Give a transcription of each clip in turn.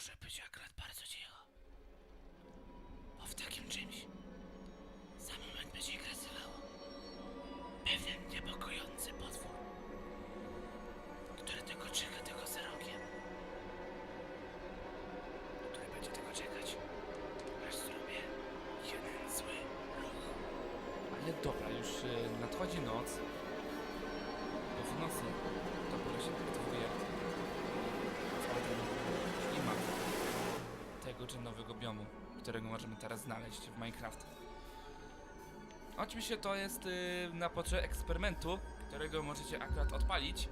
może być akurat bardzo cicho. Bo w takim czymś za moment będzie grasowało pewien niepokojący potwór, który tylko czeka tylko za rogiem. Który będzie tylko czekać, aż zrobię jeden zły ruch. Ale dobra, już y, nadchodzi noc. Bo w nocy dopiero się aktywuje cały ten klimat tego czy nowego biomu, którego możemy teraz znaleźć w Minecraft. Oczywiście to jest y, na potrzeby eksperymentu, którego możecie akurat odpalić.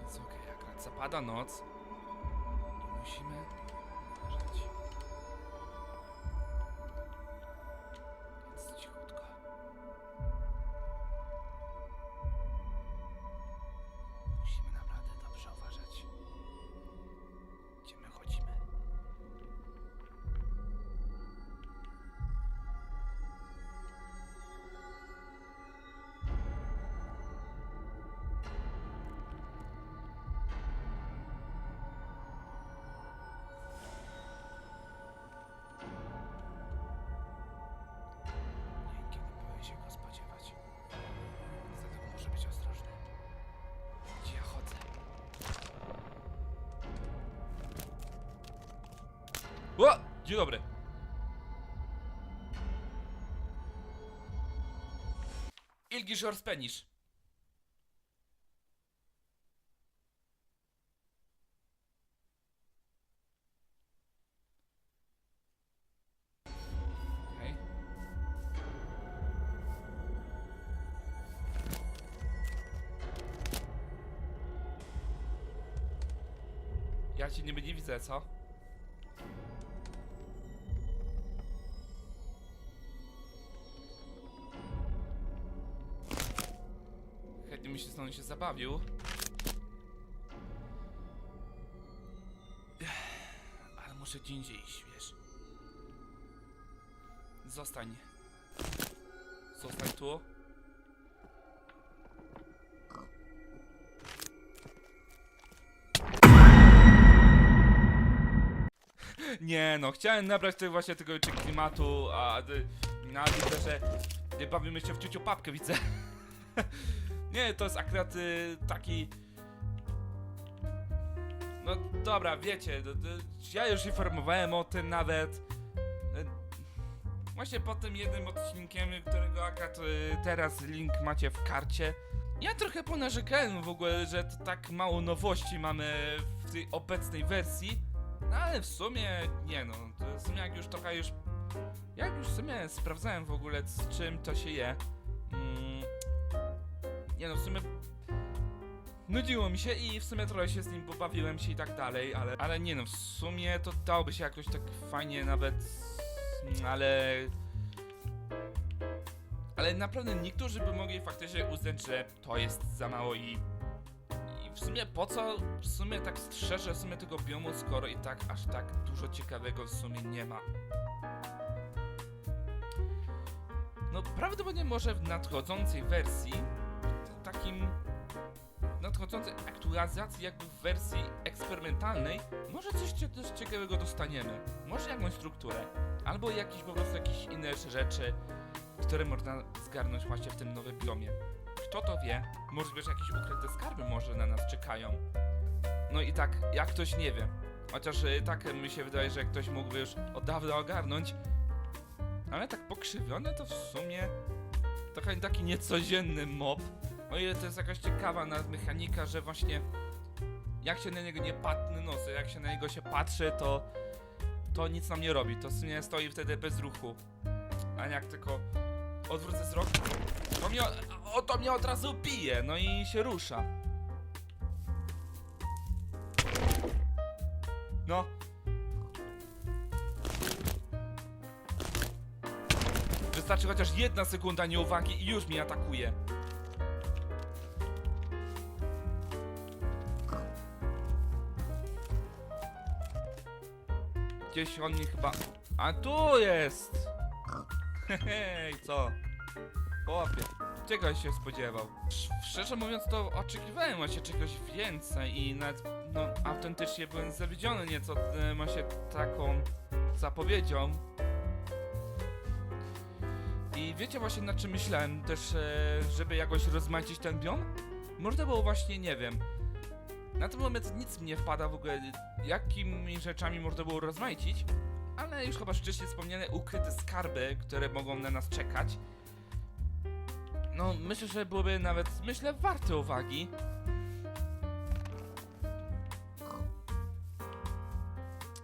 Więc okej, akurat zapada noc O! Dzień dobry. Ilgiszor Spenisz. Okej. Ja cię niby nie widzę, co? Się zabawił. Ale muszę gdzie indziej iść, wiesz. Zostań. Zostań tu. Nie no, chciałem nabrać tego właśnie tego klimatu, a na widzę, że y, bawimy się w ciuciu papkę, widzę. Nie, to jest akurat y, taki... No dobra, wiecie, no, no, ja już informowałem o tym nawet. Y, Właśnie po tym jednym odcinkiem, którego akurat y, teraz link macie w karcie. Ja trochę ponarzekałem w ogóle, że to tak mało nowości mamy w tej obecnej wersji. No ale w sumie nie no, to w sumie jak już trochę już. Jak już w sumie sprawdzałem w ogóle z czym to się je. Mm, nie no, w sumie. Nudziło mi się i w sumie trochę się z nim pobawiłem się i tak dalej, ale, ale nie no, w sumie to dałoby się jakoś tak fajnie nawet. Ale. Ale naprawdę niektórzy by mogli faktycznie uznać, że to jest za mało i w sumie po co w sumie tak strzeżę w sumie tego biomu, skoro i tak aż tak dużo ciekawego w sumie nie ma. No prawdopodobnie może w nadchodzącej wersji, takim nadchodzącej aktualizacji jakby w wersji eksperymentalnej, może coś też ciekawego dostaniemy. Może jakąś strukturę, albo jakieś po prostu jakieś inne rzeczy, które można zgarnąć właśnie w tym nowym biomie. Kto to wie? Może wiesz, jakieś ukryte skarby może na nas czekają. No i tak, jak ktoś nie wie. Chociaż y, tak mi się wydaje, że ktoś mógłby już od dawna ogarnąć. Ale tak pokrzywione to w sumie trochę taki niecodzienny mob. O ile to jest jakaś ciekawa mechanika, że właśnie jak się na niego nie patrzy, no jak się na niego się patrzy, to to nic nam nie robi. To w sumie stoi wtedy bez ruchu. A jak tylko odwrócę wzrok, to mnie, o, to mnie od razu bije, no i się rusza. No. Wystarczy chociaż jedna sekunda nieuwagi i już mnie atakuje. Gdzieś on mnie chyba... A tu jest! Hej, co? Chłopie, czego się spodziewał? Sz- Szczerze mówiąc, to oczekiwałem właśnie czegoś więcej i nawet, no, autentycznie byłem zawiedziony nieco e, właśnie taką zapowiedzią. I wiecie właśnie na czym myślałem też, e, żeby jakoś rozmaicić ten biom? Można było właśnie, nie wiem, na ten moment nic mi nie wpada w ogóle, jakimi rzeczami można było rozmaicić, ale już chyba wcześniej wspomniane ukryte skarby, które mogą na nas czekać. No, myślę, że byłoby nawet, myślę, warte uwagi.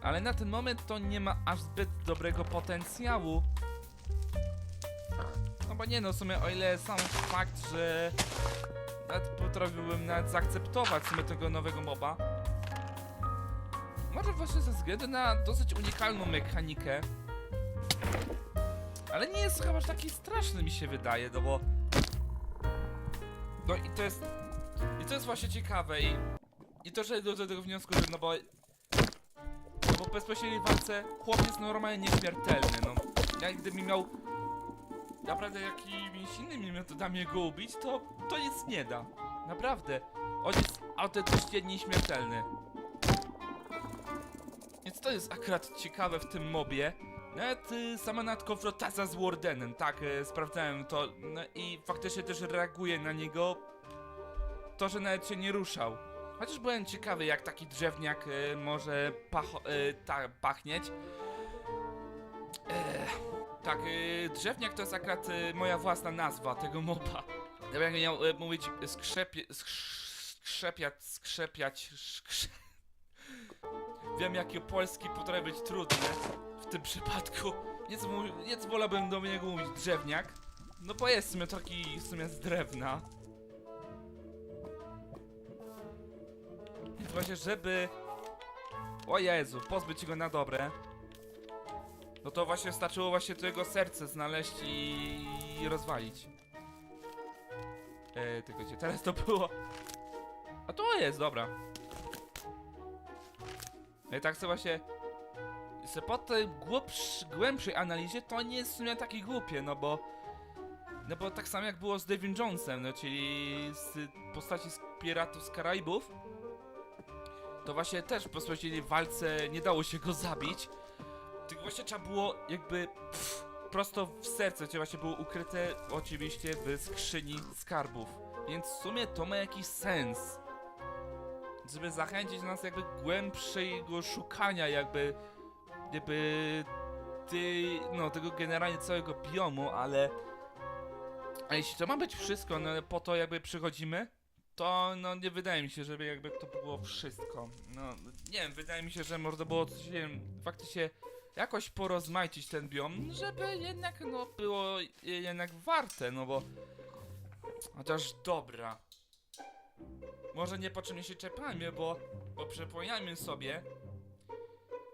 Ale na ten moment to nie ma aż zbyt dobrego potencjału. No bo nie no, w sumie o ile sam fakt, że nawet potrafiłbym nawet zaakceptować w sumie tego nowego moba. Może właśnie ze względu na dosyć unikalną mechanikę. Ale nie jest chyba aż taki straszny mi się wydaje, no bo... No i to jest... I to jest właśnie ciekawe i... I to, że do tego wniosku, że no bo... No bo bezpośredniej walce chłop jest normalnie nieśmiertelny, no. Ja gdybym miał... Naprawdę jakimiś innymi metodami go ubić, to... To nic nie da. Naprawdę. On jest autentycznie nieśmiertelny. Więc to jest akurat ciekawe w tym mobie. Nawet y, sama nawet konfrontacja z Wardenem, tak, y, sprawdzałem to no, i faktycznie też reaguje na niego to, że nawet się nie ruszał. Chociaż byłem ciekawy, jak taki drzewniak y, może y, ta, pachnieć. Ech, tak, y, drzewniak to jest akurat y, moja własna nazwa tego moba. Ja bym miał y, mówić skrzepie, skrz- skrzepiać, skrzepiać, skrze... Wiem, jakie polski potrafi być trudne w tym przypadku. Mu- więc wolałbym do niego mówić drzewniak. No bo jest w sumie taki w sumie z drewna. Właśnie, żeby... O Jezu, pozbyć go na dobre. No to właśnie starczyło właśnie to jego serce znaleźć i rozwalić. Eee, tylko gdzie teraz to było? A to jest, dobra. No i tak sobie właśnie... Se po tej głębsz, głębszej analizie to nie jest w sumie takie głupie, no bo... No bo tak samo jak było z Devin Jonesem, no czyli z postaci z Piratów z Karaibów, to właśnie też po bezpośredniej walce nie dało się go zabić, tylko właśnie trzeba było jakby pff, prosto w serce, gdzie właśnie było ukryte oczywiście w skrzyni skarbów. Więc w sumie to ma jakiś sens. Żeby zachęcić nas jakby głębszego szukania jakby jakby ty, no tego generalnie całego biomu, ale a jeśli to ma być wszystko, no po to jakby przychodzimy, to no nie wydaje mi się, żeby jakby to było wszystko. No nie wiem, wydaje mi się, że można było coś, nie wiem, faktycznie jakoś porozmaicić ten biom, żeby jednak no było jednak warte, no bo chociaż dobra. Może niepotrzebnie się czepajmy, bo, bo przypomniajmy sobie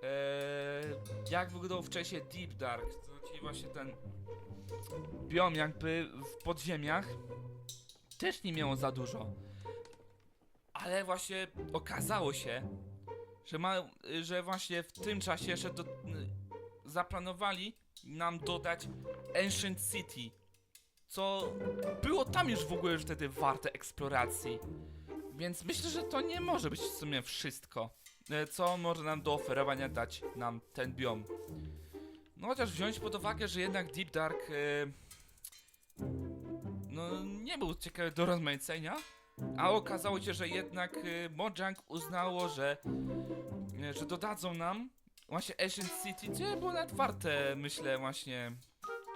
Eee, jak wyglądał wcześniej Deep Dark, czyli właśnie ten biom jakby w podziemiach też nie miało za dużo. Ale właśnie okazało się, że, ma, że właśnie w tym czasie jeszcze do, zaplanowali nam dodać Ancient City, co było tam już w ogóle już wtedy warte eksploracji. Więc myślę, że to nie może być w sumie wszystko e, co może nam do oferowania dać nam ten biom. No chociaż wziąć pod uwagę, że jednak Deep Dark e, no nie był ciekawy do rozmaicenia, a okazało się, że jednak e, Mojang uznało, że, e, że dodadzą nam właśnie Ancient City, gdzie było nawet warte, myślę, właśnie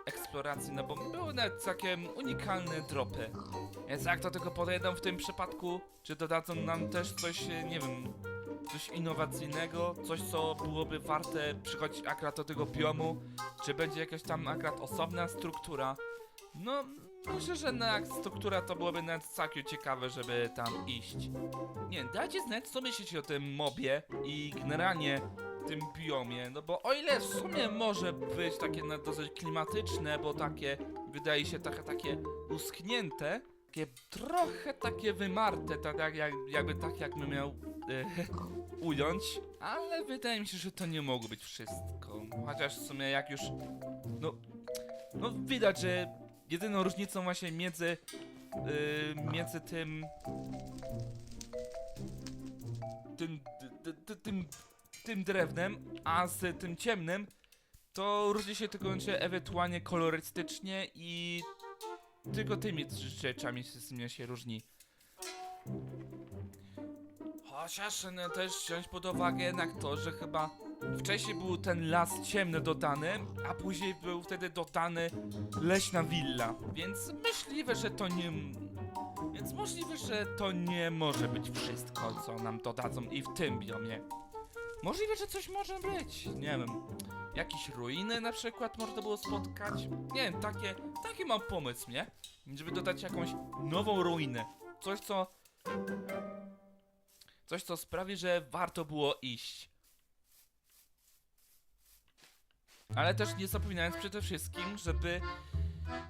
eksploracji, no bo były nawet całkiem unikalne dropy. Więc jak do tego podejdą w tym przypadku, czy dodadzą nam też coś, e, nie wiem, coś innowacyjnego, coś co byłoby warte przychodzić akurat do tego biomu, czy będzie jakaś tam akurat osobna struktura. No, myślę, że na struktura to byłoby nawet całkiem ciekawe, żeby tam iść. Nie, dajcie znać, co myślicie o tym mobie i generalnie tym biomie, no bo o ile w sumie może być takie na dosyć klimatyczne, bo takie wydaje się trochę takie uschnięte, takie trochę takie wymarte, tak jak, jak, jakby tak jakbym miał e, ująć, ale wydaje mi się, że to nie mogło być wszystko. Chociaż w sumie jak już, no, no widać, że jedyną różnicą właśnie między, e, między tym, tym, ty- ty- tym, tym drewnem, a z tym ciemnym, to różni się tylko ewentualnie kolorystycznie i tylko tymi rzeczami się, się różni. Chociaż no, też wziąć pod uwagę jednak to, że chyba wcześniej był ten las ciemny dodany, a później był wtedy dodany leśna willa. Więc myśliwe, że to nie. Więc możliwe, że to nie może być wszystko, co nam dodadzą i w tym biomie. Możliwe, że coś może być. Nie wiem. Jakieś ruiny na przykład można było spotkać. Nie wiem, takie, taki mam pomysł, nie? Żeby dodać jakąś nową ruinę. Coś, co... Coś, co sprawi, że warto było iść. Ale też nie zapominając przede wszystkim, żeby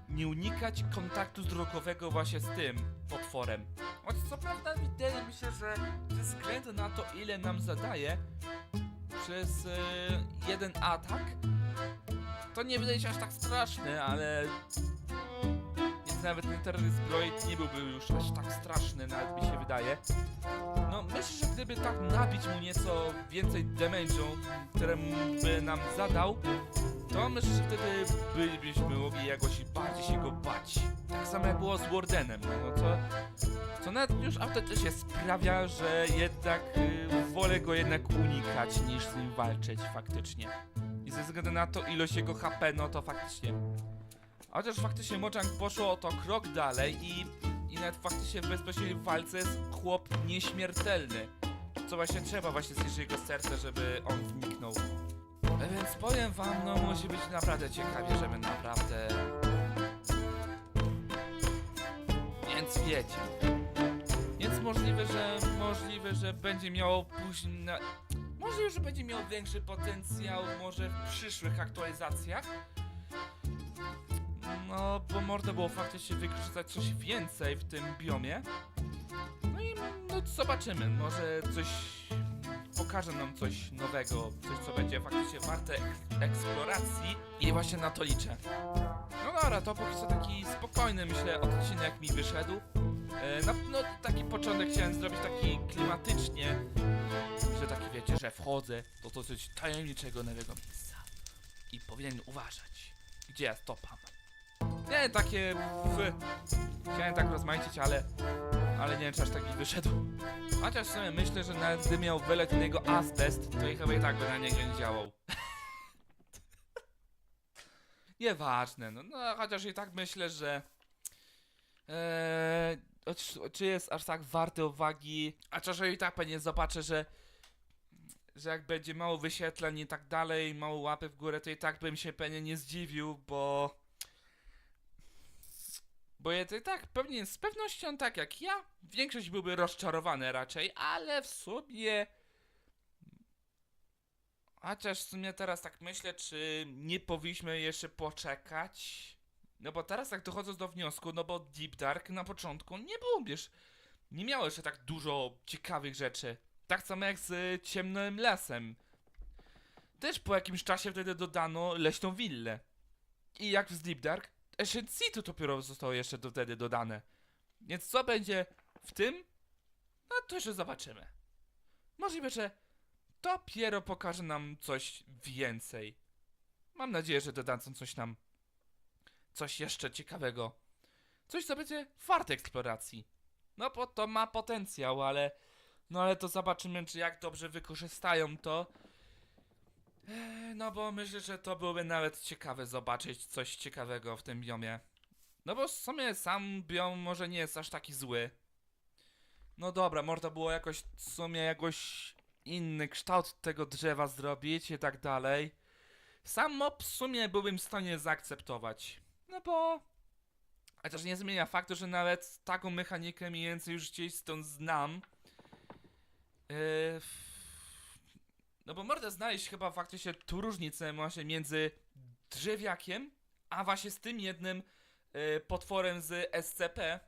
nie unikać kontaktu wzrokowego właśnie z tym potworem. Choć co prawda wydaje mi się, że ze względu na to ile nam zadaje przez e, jeden atak, to nie wydaje się aż tak straszny, ale nawet ten terror zbroi nie byłby już aż tak straszny, nawet mi się wydaje. No myślę, że gdyby tak nabić mu nieco więcej damage'u, któremu by nam zadał, to myślę, że wtedy bylibyśmy mogli jakoś bardziej się go bać. Tak samo jak było z Wardenem, no co, co nawet już autentycznie sprawia, że jednak y, wolę go jednak unikać niż z nim walczyć faktycznie. I ze względu na to ilość jego HP, no to faktycznie. Chociaż faktycznie Mojang poszło o to krok dalej i, i nawet faktycznie w bezpośredniej walce jest chłop nieśmiertelny. Co właśnie trzeba właśnie zniszczyć jego serce, żeby on zniknął. E, Więc powiem wam, no musi być naprawdę ciekawie, żeby naprawdę... Więc wiecie. Więc możliwe, że możliwe, że będzie miało później... Na... Możliwe, że będzie miał większy potencjał może w przyszłych aktualizacjach. No, bo można było faktycznie wykorzystać coś więcej w tym biomie. No i no, zobaczymy, może coś pokaże nam coś nowego, coś co będzie faktycznie warte ek- eksploracji i właśnie na to liczę. No dobra, to póki co taki spokojny myślę odcinek mi wyszedł. No, no taki początek chciałem zrobić taki klimatycznie, że taki wiecie, że wchodzę do dosyć tajemniczego nowego miejsca i powinien uważać, gdzie ja stopam. Nie, takie w... Chciałem tak rozmaicić, ale... Ale nie wiem, czy aż tak mi wyszedł. Chociaż w sumie myślę, że nawet gdy miał wyleć na niego azbest, to i chyba i tak by na niego nie działał. Nieważne, no, no chociaż i tak myślę, że... Eee, o- czy jest aż tak warte uwagi? A czasem i tak pewnie zobaczę, że że jak będzie mało wyświetleń i tak dalej, mało łapy w górę, to i tak bym się pewnie nie zdziwił, bo... Bo ja tak pewnie z pewnością tak jak ja, większość byłby rozczarowany raczej, ale w sumie... Chociaż w sumie teraz tak myślę, czy nie powinniśmy jeszcze poczekać? No bo teraz tak dochodzę do wniosku, no bo Deep Dark na początku nie było, wiesz, nie miało jeszcze tak dużo ciekawych rzeczy. Tak samo jak z Ciemnym Lasem. Też po jakimś czasie wtedy dodano Leśną Willę. I jak w Deep Dark, Ancient City dopiero zostało jeszcze do, wtedy dodane. Więc co będzie w tym? No to jeszcze zobaczymy. Możliwe, że dopiero pokaże nam coś więcej. Mam nadzieję, że dodadzą coś nam. Coś jeszcze ciekawego. Coś, co będzie warte eksploracji. No bo to ma potencjał, ale. No ale to zobaczymy, czy jak dobrze wykorzystają to. Eee, No bo myślę, że to byłoby nawet ciekawe zobaczyć coś ciekawego w tym biomie. No bo w sumie sam biom może nie jest aż taki zły. No dobra, można było jakoś w sumie jakoś inny kształt tego drzewa zrobić i tak dalej. Sam mob w sumie byłbym w stanie zaakceptować. No bo... Chociaż nie zmienia faktu, że nawet taką mechanikę mniej więcej już gdzieś stąd znam. Yy, no bo można znaleźć chyba faktycznie tu różnicę właśnie między drzewiakiem, a właśnie z tym jednym yy, potworem z SCP,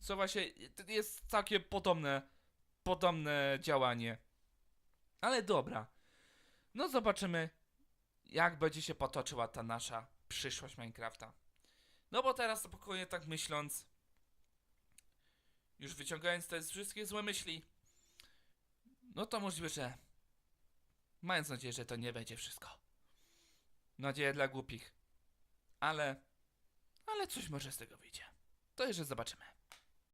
co właśnie jest całkiem podobne, podobne działanie. Ale dobra. No zobaczymy, jak będzie się potoczyła ta nasza przyszłość Minecrafta. No bo teraz spokojnie tak myśląc, już wyciągając te wszystkie złe myśli, no to możliwe, że mając nadzieję, że to nie będzie wszystko. Nadzieję dla głupich. Ale, ale coś może z tego wyjdzie. To jeszcze zobaczymy.